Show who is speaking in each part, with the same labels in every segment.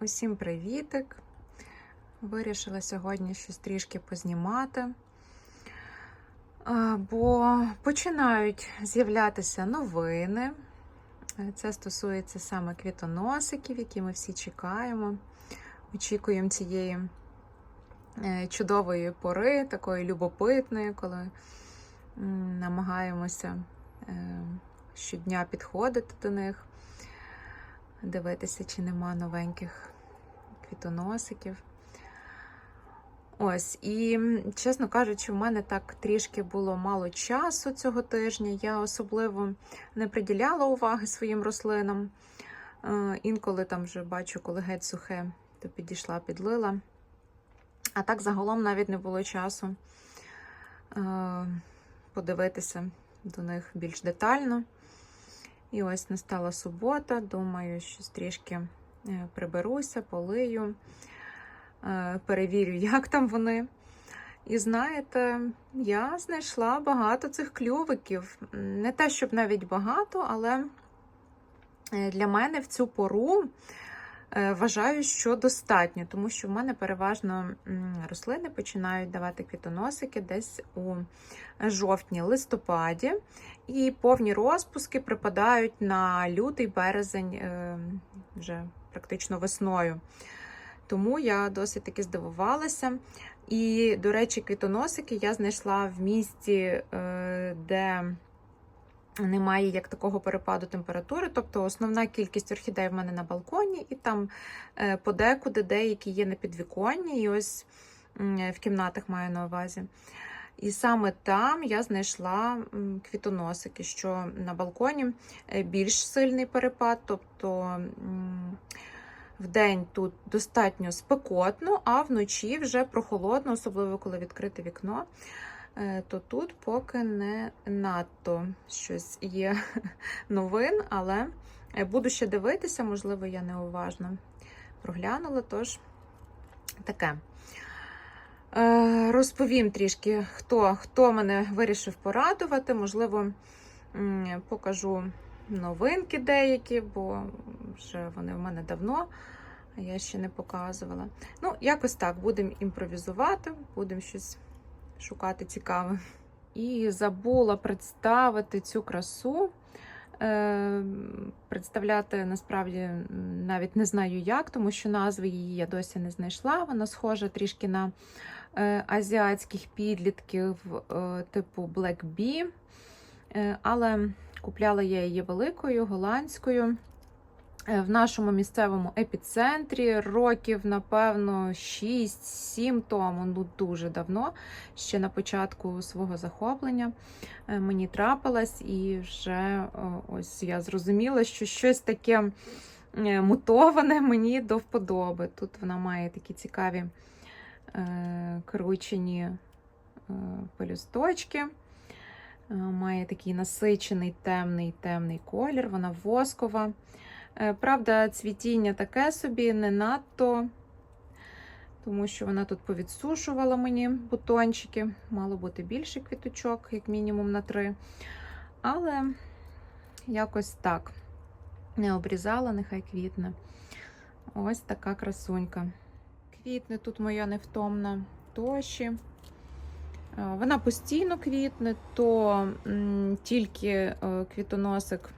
Speaker 1: Усім привітик! Вирішила сьогодні щось трішки познімати, бо починають з'являтися новини. Це стосується саме квітоносиків, які ми всі чекаємо. Очікуємо цієї е, чудової пори, такої любопитної, коли намагаємося е, щодня підходити до них дивитися, чи нема новеньких квітоносиків. Ось, і, чесно кажучи, в мене так трішки було мало часу цього тижня. Я особливо не приділяла уваги своїм рослинам. Е, Інколи там вже бачу, коли геть сухе, то підійшла, підлила. А так загалом навіть не було часу е, подивитися до них більш детально. І ось настала субота. Думаю, що трішки е, приберуся, полию, е, перевірю, як там вони. І знаєте, я знайшла багато цих клювиків. Не те, щоб навіть багато, але е, для мене в цю пору вважаю, що достатньо, тому що в мене переважно рослини починають давати квітоносики десь у жовтні-листопаді. І повні розпуски припадають на лютий березень е, вже практично весною. Тому я досить таки здивувалася. І, до речі, квітоносики я знайшла в місті, е, де немає як такого перепаду температури. Тобто основна кількість орхідей в мене на балконі, і там е, подекуди деякі є на підвіконні, і ось в кімнатах маю на увазі. І саме там я знайшла квітоносики, що на балконі е, більш сильний перепад, тобто м, вдень тут достатньо спекотно, а вночі вже прохолодно, особливо коли відкрите вікно, е, то тут поки не надто щось є новин, але е, буду ще дивитися, можливо, я неуважно проглянула, тож таке. Е, Розповім трішки, хто, хто мене вирішив порадувати. Можливо, покажу новинки деякі, бо вже вони в мене давно, а я ще не показувала. Ну, якось так, будемо імпровізувати, будемо щось шукати цікаве. І забула представити цю красу. Е, Представляти насправді навіть не знаю як, тому що назви її я досі не знайшла. Вона схожа трішки на азіатських підлітків е, типу Black Bee, Е, але купляла я її великою, голландською. Е, В нашому місцевому епіцентрі років, напевно, 6-7 тому, ну дуже давно, ще на початку свого захоплення е, мені трапилась, і вже е, ось я зрозуміла, що щось таке е, мутоване мені до вподоби. Тут вона має такі цікаві е, кручені е, пелюсточки. Е, Має такий насичений темний темний колір, вона воскова. Е, Правда, цвітіння таке собі не надто, тому що вона тут повідсушувала мені бутончики. Мало бути більше квіточок, як мінімум на три. Але якось так. Не обрізала, нехай квітне. Ось така красунька. Квітне тут моя невтомна тоші. Е, Вона постійно квітне, то тільки е, квітоносик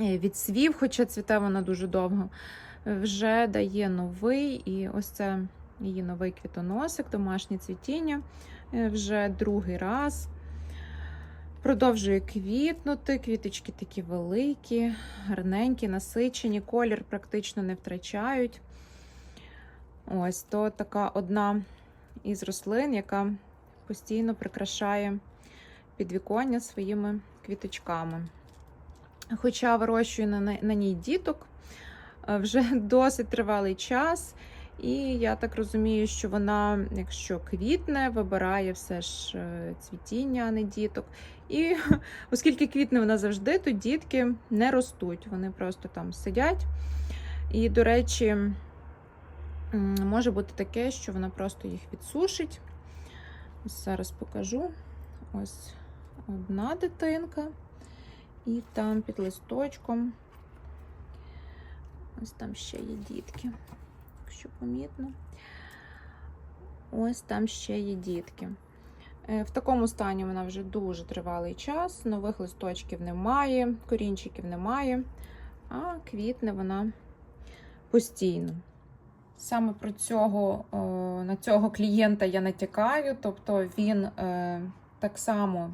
Speaker 1: е, відсвів, хоча цвіте вона дуже довго. Вже дає новий, і ось це її новий квітоносик, домашнє цвітіння вже другий раз. Продовжує квітнути, квіточки такі великі, гарненькі, насичені, колір практично не втрачають. Ось то така одна із рослин, яка постійно прикрашає підвіконня своїми квіточками. Хоча вирощую на, на- ній діток е, вже досить тривалий час, і я так розумію, що вона, якщо квітне, вибирає все ж е, цвітіння, а не діток. І оскільки квітне вона завжди, то дітки не ростуть, вони просто там сидять. І, до речі, може бути таке, що вона просто їх відсушить. Зараз покажу. Ось одна дитинка, і там під листочком Ось там ще є дітки, якщо помітно. Ось там ще є дітки. Е, В такому стані вона вже дуже тривалий час, нових листочків немає, корінчиків немає, а квітне вона постійно. Саме про цього, на цього клієнта я натякаю, тобто він е, так само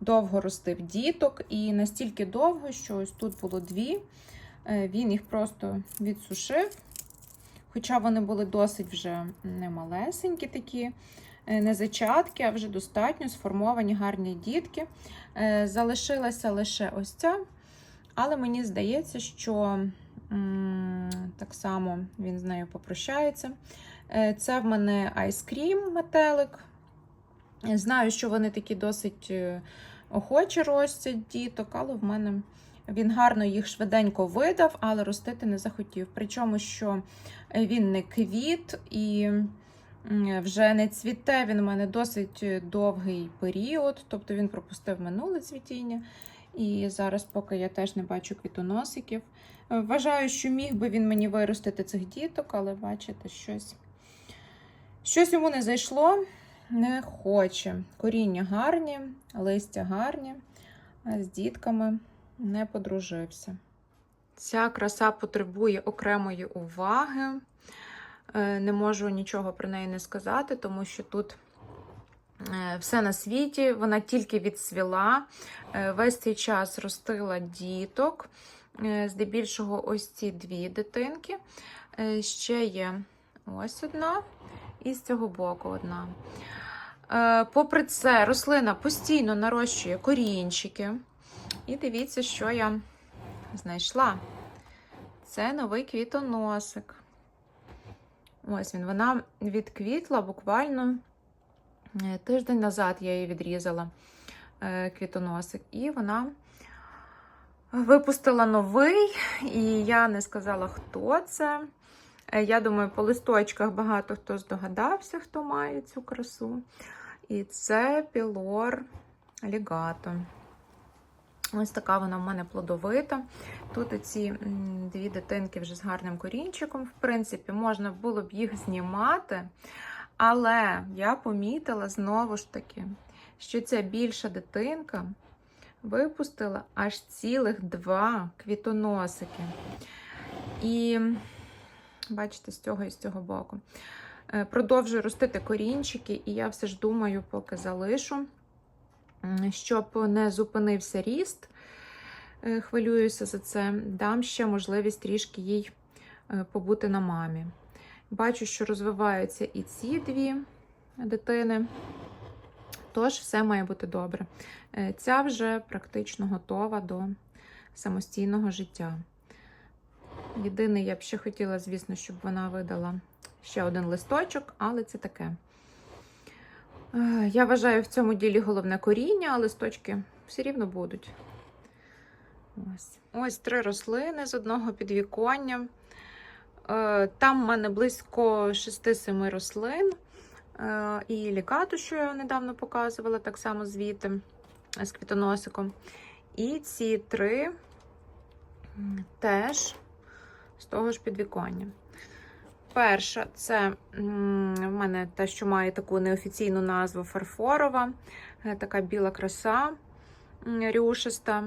Speaker 1: довго ростив діток і настільки довго, що ось тут було дві, е, він їх просто відсушив. Хоча вони були досить вже не малесенькі такі, е, не зачатки, а вже достатньо сформовані гарні дітки. Е, Залишилася лише ось ця, але мені здається, що так само він з нею попрощається. Е, Це в мене айскрім метелик. Знаю, що вони такі досить е, охоче ростять діток, але в мене він гарно їх швиденько видав, але ростити не захотів. Причому, що е, він не квіт і вже не цвіте. Він у мене досить довгий період, тобто він пропустив минуле цвітіння. І зараз, поки я теж не бачу квітоносиків. Вважаю, що міг би він мені виростити цих діток, але бачите, щось, щось йому не зайшло, не хоче. Коріння гарні, листя гарні, а з дітками не подружився. Ця краса потребує окремої уваги. Е, Не можу нічого про неї не сказати, тому що тут все на світі, вона тільки відсвіла. Е, Весь цей час ростила діток. Е, Здебільшого, ось ці дві дитинки. Е, Ще є ось одна, і з цього боку одна. Е, Попри це, рослина постійно нарощує корінчики. І дивіться, що я знайшла. Це новий квітоносик. Ось він. Вона відквітла буквально е, тиждень назад я її відрізала е, квітоносик. І вона випустила новий, і я не сказала, хто це. Е, Я думаю, по листочках багато хто здогадався, хто має цю красу. І це пілор лігато. Ось така вона в мене плодовита. Тут ці дві дитинки вже з гарним корінчиком. В принципі, можна було б їх знімати. Але я помітила знову ж таки, що ця більша дитинка випустила аж цілих два квітоносики. І, бачите, з цього і з цього боку. Е, Продовжую ростити корінчики, і я все ж думаю, поки залишу щоб не зупинився ріст, е, хвилююся за це, дам ще можливість трішки їй е, побути на мамі. Бачу, що розвиваються і ці дві дитини, тож все має бути добре. Е, Ця вже практично готова до самостійного життя. Єдине, я б ще хотіла, звісно, щоб вона видала ще один листочок, але це таке. Е, Я вважаю, в цьому ділі головне коріння, а листочки все рівно будуть. Ось Ось три рослини з одного підвіконня. Е, Там в мене близько 6-7 рослин. Е, І лікату, що я недавно показувала, так само звідти з квітоносиком. І ці три теж з того ж підвіконня. Перша це в мене те, що має таку неофіційну назву фарфорова, Е, така біла краса рюшиста.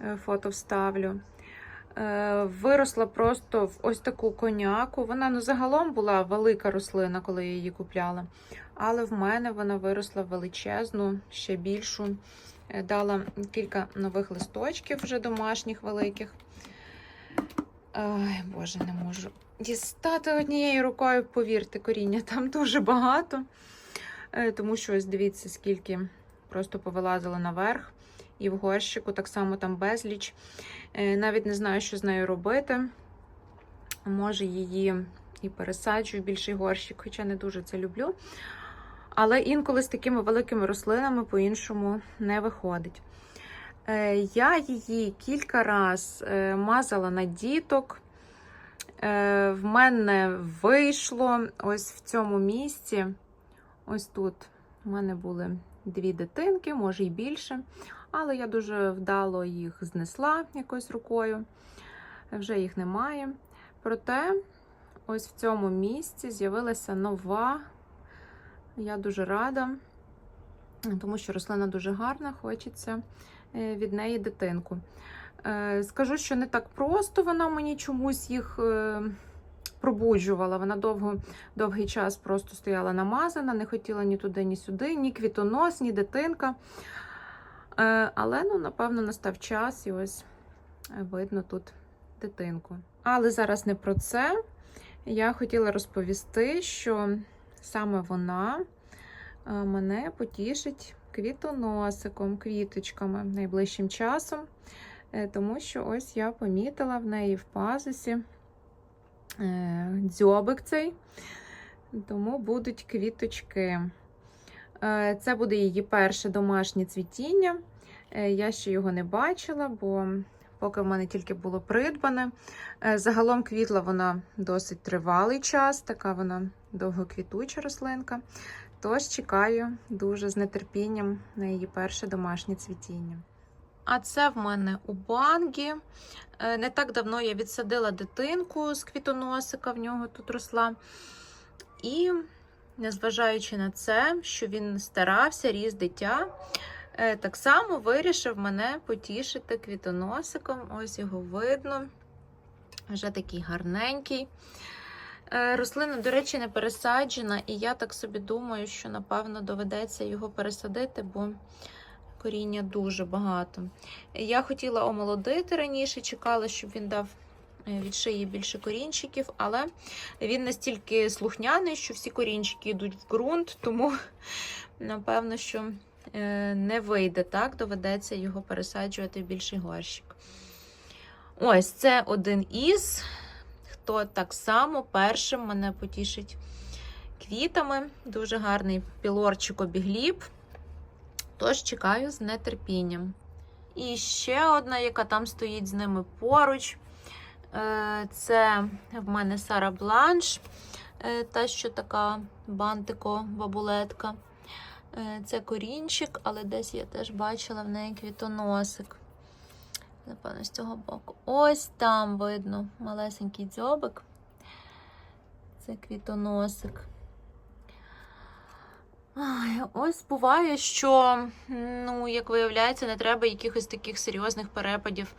Speaker 1: Е, Фото вставлю. Е, Виросла просто в ось таку коняку. Вона ну, загалом була велика рослина, коли я її купляла. Але в мене вона виросла величезну, ще більшу. Е, Дала кілька нових листочків вже домашніх великих. Ай, Боже, не можу дістати однією рукою, повірте, коріння там дуже багато. Е, Тому що ось дивіться, скільки просто повилазило наверх. І в горщику так само там безліч. Е, Навіть не знаю, що з нею робити. Може, її і пересаджую в більший горщик, хоча не дуже це люблю. Але інколи з такими великими рослинами по-іншому не виходить. Е, Я її кілька разів мазала на діток. Е, В мене вийшло ось в цьому місці. Ось тут у мене були дві дитинки, може й більше. Але я дуже вдало їх знесла якось рукою. Вже їх немає. Проте, ось в цьому місці з'явилася нова. Я дуже рада, тому що рослина дуже гарна, хочеться е, від неї дитинку. Е, Скажу, що не так просто вона мені чомусь їх е, пробуджувала. Вона довго, довгий час просто стояла намазана, не хотіла ні туди, ні сюди, ні квітонос, ні дитинка. Е, Але, ну, напевно, настав час і ось е, видно тут дитинку. Але зараз не про це. Я хотіла розповісти, що саме вона е, мене потішить квітоносиком, квіточками найближчим часом. Тому що ось я помітила в неї в пазусі дзьобик цей, тому будуть квіточки. Е, Це буде її перше домашнє цвітіння. Е, Я ще його не бачила, бо поки в мене тільки було придбане. Е, Загалом квітла вона досить тривалий час, така вона довгоквітуча рослинка. Тож чекаю дуже з нетерпінням на її перше домашнє цвітіння. А це в мене у бангі. Не так давно я відсадила дитинку з квітоносика, в нього тут росла. І, незважаючи на це, що він старався, ріс дитя, е, так само вирішив мене потішити квітоносиком. Ось його видно. Вже такий гарненький. Е, Рослина, до речі, не пересаджена, і я так собі думаю, що напевно доведеться його пересадити, бо коріння дуже багато. Я хотіла омолодити раніше, чекала, щоб він дав від шиї більше корінчиків, але він настільки слухняний, що всі корінчики йдуть в ґрунт, тому напевно, що е, не вийде так, доведеться його пересаджувати в більший горщик. Ось це один із, хто так само першим мене потішить квітами. Дуже гарний пілорчик обігліб. Тож чекаю з нетерпінням. І ще одна, яка там стоїть з ними поруч. Е, Це в мене Сара Бланш, е, та, що така бантико-бабулетка. Е, Це корінчик, але десь я теж бачила в неї квітоносик. Напевно, з цього боку. Ось там видно малесенький дзьобик. Це квітоносик. Ай, Ось буває, що, ну, як виявляється, не треба якихось таких серйозних перепадів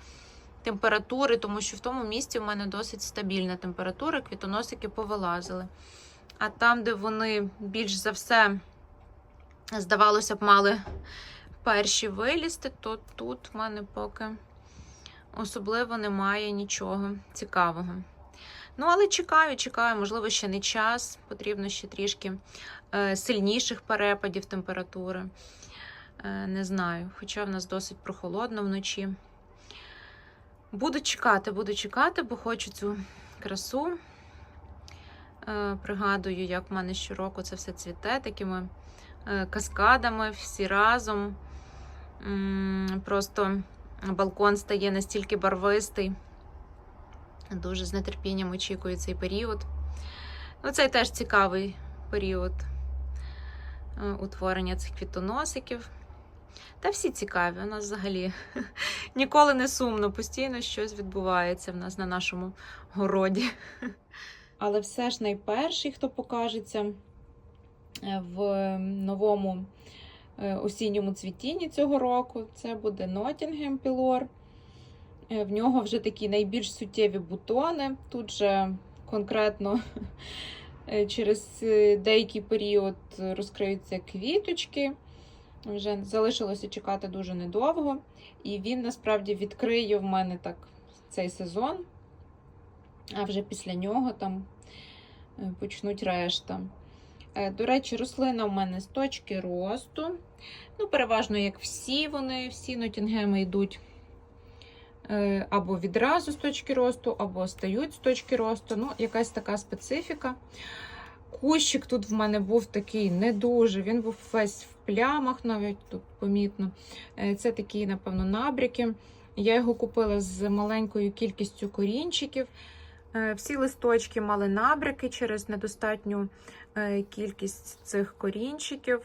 Speaker 1: температури, тому що в тому місці в мене досить стабільна температура, квітоносики повилазили. А там, де вони більш за все, здавалося б, мали перші вилізти, то тут в мене поки особливо немає нічого цікавого. Ну, але чекаю, чекаю, можливо, ще не час. Потрібно ще трішки е, сильніших перепадів температури. Е, не знаю, хоча в нас досить прохолодно вночі. Буду чекати, буду чекати, бо хочу цю красу. Е, пригадую, як в мене щороку це все цвіте такими е, каскадами, всі разом. Просто балкон стає настільки барвистий. Дуже з нетерпінням очікую цей період. Ну, Цей теж цікавий період е, утворення цих квітоносиків. Та всі цікаві. У нас взагалі ніколи не сумно, постійно щось відбувається в нас на нашому городі. Але все ж найперший, хто покажеться е, в новому е, осінньому цвітінні цього року, це буде Nottingham Pilor. Е, В нього вже такі найбільш суттєві бутони. Тут же конкретно через деякий період розкриються квіточки. Вже залишилося чекати дуже недовго. І він насправді відкриє в мене так цей сезон, а вже після нього там е, почнуть решта. Е, До речі, рослина в мене з точки росту. Ну, переважно, як всі вони, всі нотінгеми йдуть е, або відразу з точки росту, або стають з точки росту. Ну, якась така специфіка. Кущик тут в мене був такий не дуже. Він був весь плямах, навіть тут помітно. Е, Це такі, напевно, набряки. Я його купила з маленькою кількістю корінчиків. Е, Всі листочки мали набряки через недостатню е, кількість цих корінчиків.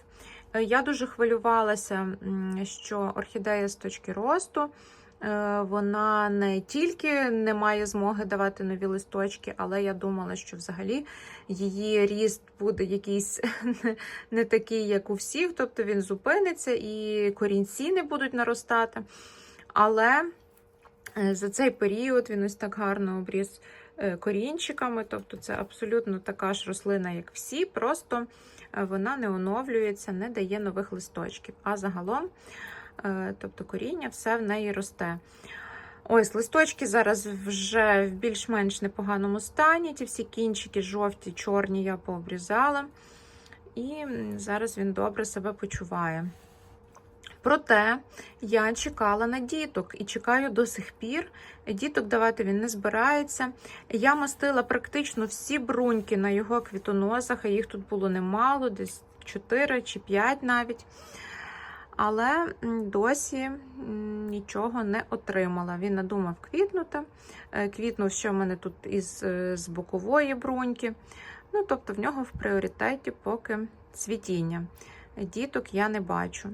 Speaker 1: Я дуже хвилювалася, що орхідея з точки росту Вона не тільки не має змоги давати нові листочки, але я думала, що взагалі її ріст буде якийсь не- такий, як у всіх, тобто він зупиниться і корінці не будуть наростати. Але е, за цей період він ось так гарно обріз е, корінчиками, тобто це абсолютно така ж рослина, як всі, просто е, вона не оновлюється, не дає нових листочків. А загалом, е, тобто коріння, все в неї росте. Ось листочки зараз вже в більш-менш непоганому стані. Ті всі кінчики жовті, чорні я пообрізала. І зараз він добре себе почуває. Проте я чекала на діток і чекаю до сих пір. Діток давати він не збирається. Я мастила практично всі бруньки на його квітоносах, а їх тут було немало, десь 4 чи 5 навіть. Але досі нічого не отримала. Він надумав квітнути. Е, Квітнув, що в мене тут із е, з бокової бруньки. Ну, тобто, в нього в пріоритеті поки цвітіння. Діток я не бачу.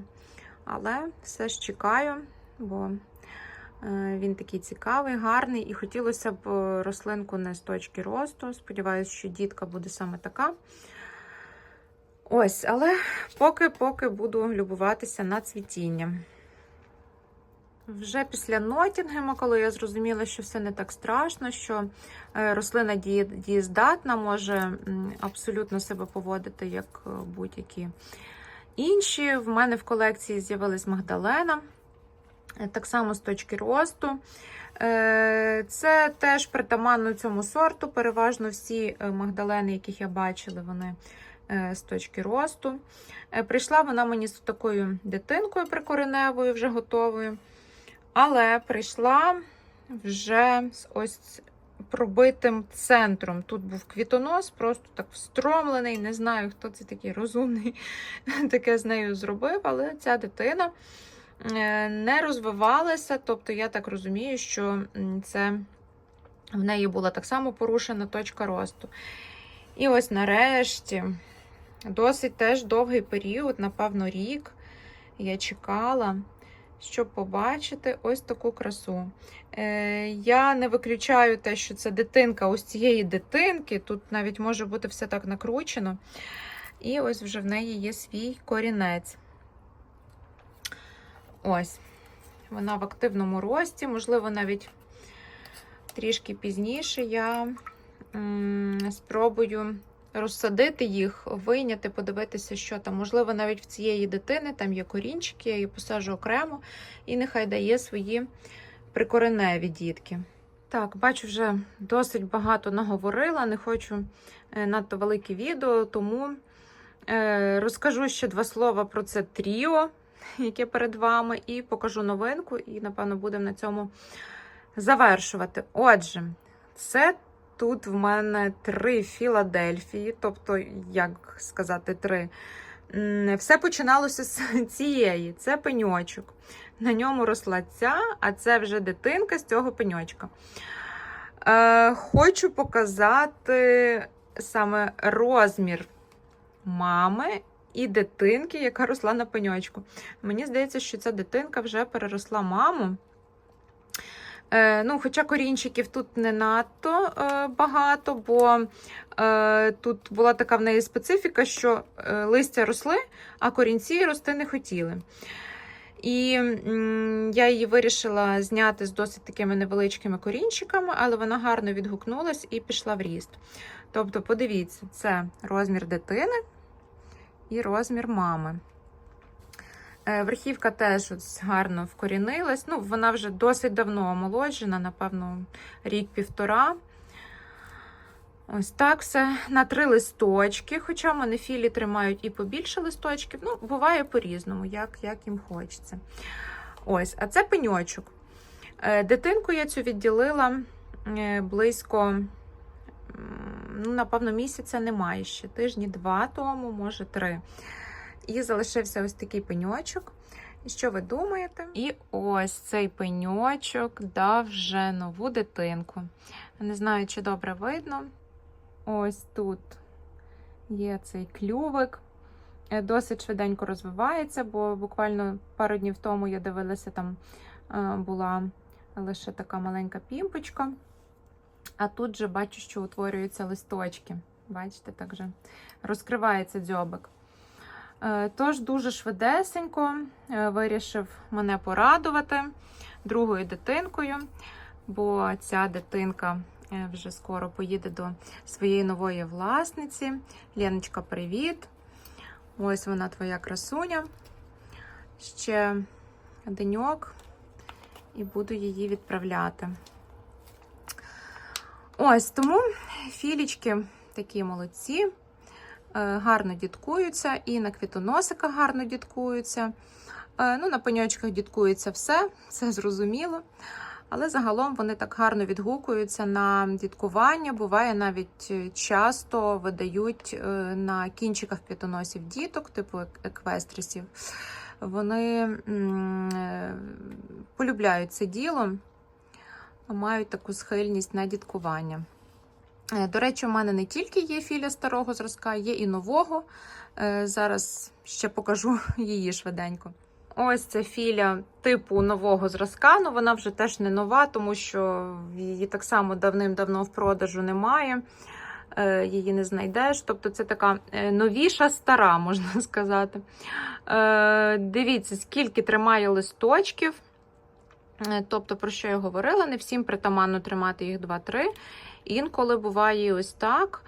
Speaker 1: Але все ж чекаю, бо е, він такий цікавий, гарний, і хотілося б рослинку не з точки росту. Сподіваюся, що дітка буде саме така. Ось, але поки-поки буду любуватися на цвітіння. Вже після Нотінгема, коли я зрозуміла, що все не так страшно, що е, рослина дієздатна, може абсолютно себе поводити як е, будь-які інші. В мене в колекції з'явилась Магдалена, е, так само з точки росту. Це теж притаманно цьому сорту. Переважно всі Магдалени, яких я бачила, вони з точки росту. Е, Прийшла вона мені з такою дитинкою прикореневою, вже готовою. Але прийшла вже з ось пробитим центром. Тут був квітонос, просто так встромлений. Не знаю, хто це такий розумний таке з нею зробив, але ця дитина е, не розвивалася. Тобто, я так розумію, що це в неї була так само порушена точка росту. І ось нарешті, досить теж довгий період, напевно, рік я чекала щоб побачити ось таку красу. Е, Я не виключаю те, що це дитинка ось цієї дитинки. Тут навіть може бути все так накручено. І ось вже в неї є свій корінець. Ось. Вона в активному рості, можливо, навіть трішки пізніше я спробую розсадити їх, вийняти, подивитися, що там. Можливо, навіть в цієї дитини там є корінчики, я її посаджу окремо, і нехай дає свої прикореневі дітки. Так, бачу, вже досить багато наговорила, не хочу е, надто велике відео, тому е, розкажу ще два слова про це тріо, яке перед вами, і покажу новинку, і, напевно, будемо на цьому завершувати. Отже, це Тут в мене три Філадельфії, тобто, як сказати, три. Все починалося з цієї. Це пеньочок. На ньому росла ця, а це вже дитинка з цього пеньочка. Е, хочу показати саме розмір мами і дитинки, яка росла на пеньочку. Мені здається, що ця дитинка вже переросла маму. Е, ну, Хоча корінчиків тут не надто е, багато, бо е, тут була така в неї специфіка, що листя росли, а корінці рости не хотіли. І я її вирішила зняти з досить такими невеличкими корінчиками, але вона гарно відгукнулась і пішла в ріст. Тобто, подивіться, це розмір дитини і розмір мами. Е, Верхівка теж гарно вкорінилась. Ну, вона вже досить давно омолоджена, напевно, рік-півтора. Ось так все на три листочки. Хоча в мене філі тримають і побільше листочків. Ну, буває по-різному, як, як їм хочеться. Ось, а це пеньочок. Е, Дитинку я цю відділила близько, ну, напевно, місяця немає ще. Тижні два тому, може три. І залишився ось такий пеньочок. Що ви думаєте? І ось цей пеньочок дав вже нову дитинку. Не знаю, чи добре видно. Ось тут є цей клювик. Е, Досить швиденько розвивається, бо буквально пару днів тому я дивилася там е, була лише така маленька пімпочка. А тут же бачу, що утворюються листочки. Бачите, так же розкривається дзьобик. Е, Тож дуже швидесенько е, вирішив мене порадувати другою дитинкою, бо ця дитинка е, вже скоро поїде до своєї нової власниці. Леночка, привіт! Ось вона твоя красуня. Ще деньок, і буду її відправляти. Ось тому філічки такі молодці, гарно діткуються, і на квітоносиках гарно діткуються. Е, Ну, на пеньочках діткується все, все зрозуміло. Але загалом вони так гарно відгукуються на діткування. Буває, навіть е, часто видають е, на кінчиках квітоносів діток, типу ек- еквестрисів. Вони е, полюбляють це діло, мають таку схильність на діткування. Е, До речі, у мене не тільки є філя старого зразка, є і нового. Е, Зараз ще покажу її швиденько. Ось це філя типу нового зразка. Ну вона вже теж не нова, тому що її так само давним-давно в продажу немає. Е, Її не знайдеш. Тобто це така новіша стара, можна сказати. Дивіться, скільки тримає листочків. Тобто, про що я говорила, не всім притаманно тримати їх 2-3. Інколи буває ось так.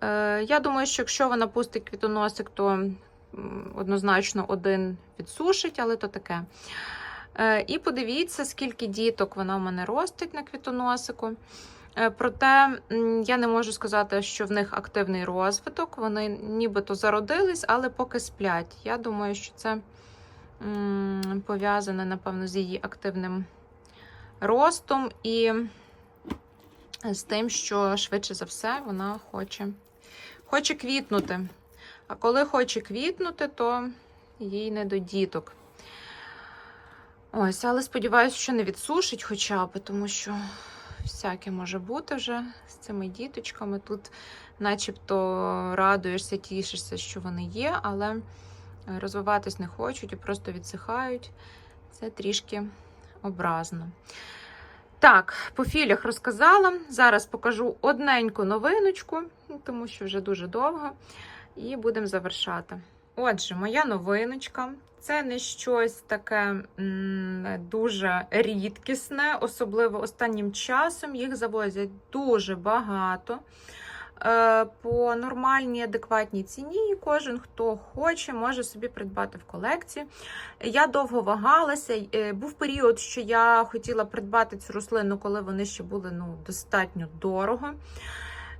Speaker 1: Е, Я думаю, що якщо вона пустить квітоносик, то однозначно один відсушить, але то таке. Е, І подивіться, скільки діток вона в мене ростить на квітоносику. Е, Проте я не можу сказати, що в них активний розвиток. Вони нібито зародились, але поки сплять. Я думаю, що це пов'язане, напевно, з її активним ростом і з тим, що швидше за все вона хоче, хоче квітнути. А коли хоче квітнути, то їй не до діток. Ось, але сподіваюся, що не відсушить хоча б, тому що всяке може бути вже з цими діточками. Тут начебто радуєшся, тішишся, що вони є, але розвиватись не хочуть і просто відсихають. Це трішки образно. Так, по філях розказала. Зараз покажу одненьку новиночку, тому що вже дуже довго, і будемо завершати. Отже, моя новиночка це не щось таке дуже рідкісне, особливо останнім часом їх завозять дуже багато. Е, По нормальній адекватній ціні, і кожен, хто хоче, може собі придбати в колекції. Я довго вагалася. е, Був період, що я хотіла придбати цю рослину, коли вони ще були ну, достатньо дорого.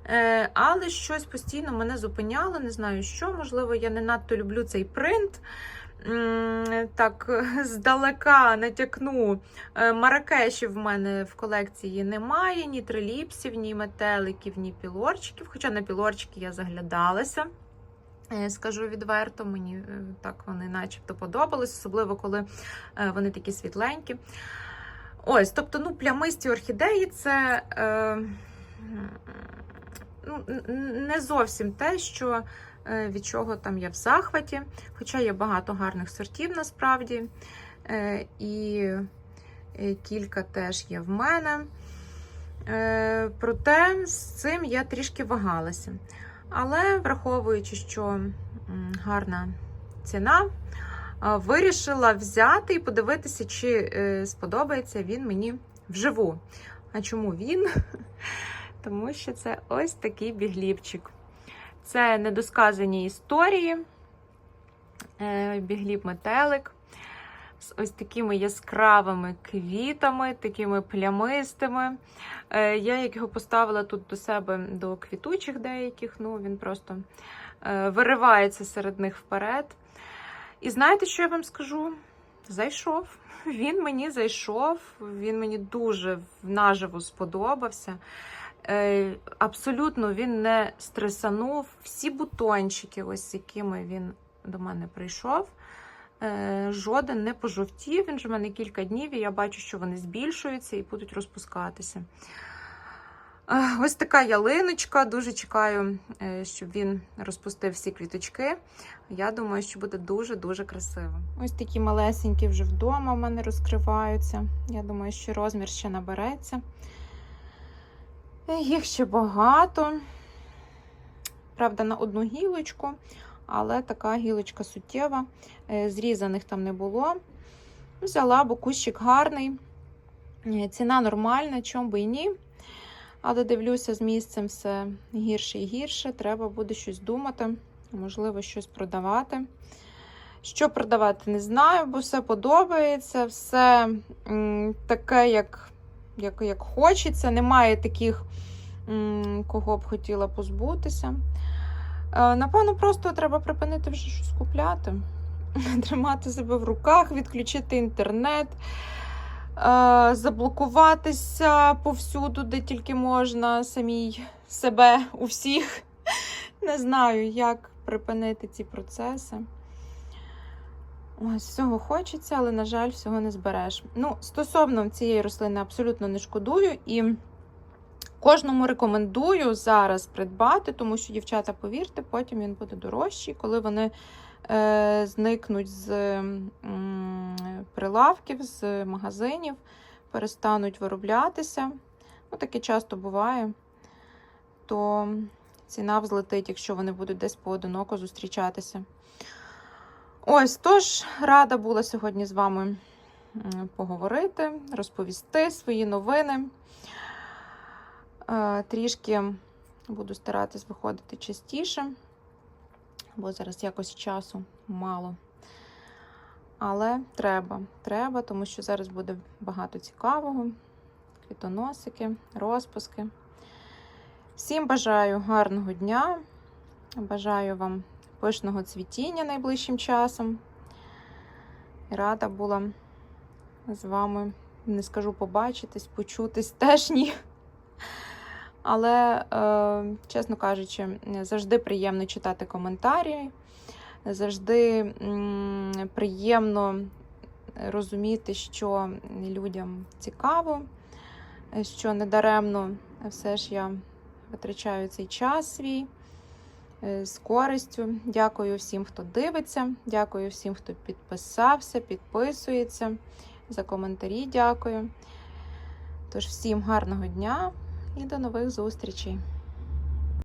Speaker 1: Е, Але щось постійно мене зупиняло, не знаю що. Можливо, я не надто люблю цей принт. Так, здалека натякну. Е, Маракешів в мене в колекції немає, ні триліпсів, ні метеликів, ні пілорчиків. Хоча на пілорчики я заглядалася. Е, Скажу відверто, мені е, так вони начебто подобались, особливо коли вони такі світленькі. Ось, тобто, ну, плямисті орхідеї це е, ну, не зовсім те, що, від чого там я в захваті. Хоча є багато гарних сортів насправді. Е, і е, кілька теж є в мене. Е, Проте з цим я трішки вагалася. Але враховуючи, що гарна ціна, вирішила взяти і подивитися, чи е, сподобається він мені вживу. А чому він? Тому що це ось такий бігліпчик. Це недосказані історії. Е, Бігліп метелик з ось такими яскравими квітами, такими плямистими. Е, Я як його поставила тут до себе до квітучих деяких, ну він просто е, виривається серед них вперед. І знаєте, що я вам скажу? Зайшов. Він мені зайшов, він мені дуже наживо сподобався. Е, Абсолютно він не стресанув. Всі бутончики, ось з якими він до мене прийшов. е, Жоден не пожовтів. Він же в мене кілька днів, і я бачу, що вони збільшуються і будуть розпускатися. Е, Ось така ялиночка. Дуже чекаю, щоб він розпустив всі квіточки. Я думаю, що буде дуже-дуже красиво. Ось такі малесенькі вже вдома в мене розкриваються. Я думаю, що розмір ще набереться. Їх ще багато. Правда, на одну гілочку, але така гілочка суттєва. Е, Зрізаних там не було. Взяла, бо кущик гарний. Е, Ціна нормальна, чому би і ні. Але дивлюся, з місцем все гірше і гірше. Треба буде щось думати, можливо, щось продавати. Що продавати, не знаю, бо все подобається, все таке, як, як, як хочеться. Немає таких, кого б хотіла позбутися. Е, Напевно, просто треба припинити вже щось купляти, тримати себе в руках, відключити інтернет е, заблокуватися повсюду, де тільки можна, самій себе у всіх. Не знаю, як припинити ці процеси. Ось, всього хочеться, але, на жаль, всього не збереш. Ну, стосовно цієї рослини абсолютно не шкодую і кожному рекомендую зараз придбати, тому що, дівчата, повірте, потім він буде дорожчий, коли вони е, зникнуть з м, прилавків, з магазинів, перестануть вироблятися. Ну, таке часто буває. То ціна взлетить, якщо вони будуть десь поодиноко зустрічатися. Ось, тож, рада була сьогодні з вами поговорити, розповісти свої новини. Е, Трішки буду старатись виходити частіше, бо зараз якось часу мало. Але треба, треба, тому що зараз буде багато цікавого. Квітоносики, розпуски. Всім бажаю гарного дня. Бажаю вам пишного цвітіння найближчим часом. Рада була з вами, не скажу побачитись, почутись теж ні. Але, е, чесно кажучи, завжди приємно читати коментарі, завжди приємно розуміти, що людям цікаво, що недаремно все ж я витрачаю цей час свій з користю. Дякую всім, хто дивиться. Дякую всім, хто підписався, підписується. За коментарі дякую. Тож, всім гарного дня і до нових зустрічей!